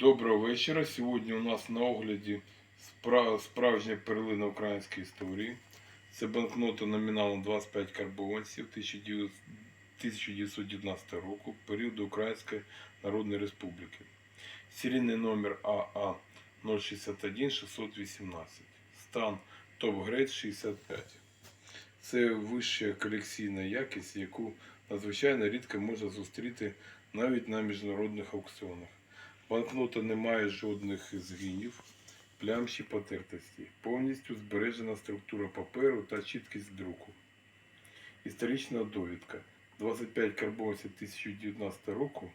Доброго вечора. Сьогодні у нас на огляді справжня перлина української історії. Це банкнота номіналом 25 карбованців 1919 року, періоду Української Народної Республіки. Серійний номер АА 061 618. Стан топ-грейд 65. Це вища колекційна якість, яку надзвичайно рідко можна зустріти навіть на міжнародних аукціонах. Банкнота не має жодних згинів, плям чи потертості. Повністю збережена структура паперу та чіткість друку. Історична довідка. 25 карбонців 2019 року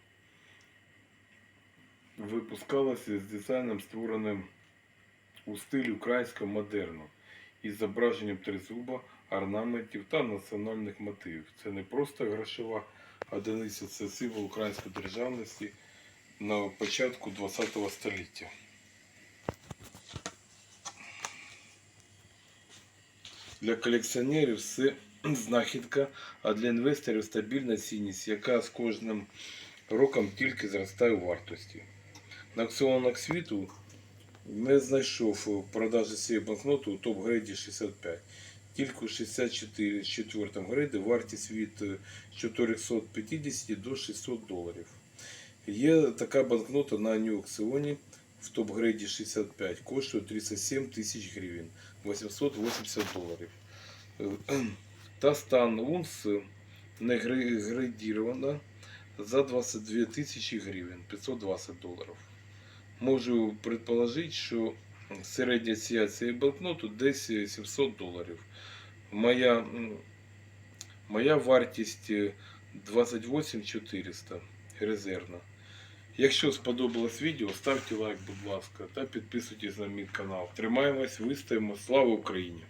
випускалася з дизайном, створеним у стилі українського модерну із зображенням тризуба, орнаментів та національних мотивів. Це не просто грошова одиниця, це символ української державності на початку ХХ століття. Для колекціонерів це знахідка, а для інвесторів стабільна цінність, яка з кожним роком тільки зростає у вартості. На аукціонах світу не знайшов у продажі цієї банкноти у топ-грейді 65. Тільки у 64 четвертому грейді вартість від е, 450 до 600 доларів. Є така банкнота на аукціоні в топ-грейді 65, коштує 37 тисяч гривень, 880 доларів. Та стан унс не градірована за 22 тисячі гривень, 520 доларів. Можу предположити, що середня ціна цієї банкноти десь 700 доларів. Моя, моя вартість е, 28 400 резервна. Якщо сподобалось відео, ставте лайк, будь ласка, та підписуйтесь на мій канал. Тримаємось, вистоїмо. Слава Україні!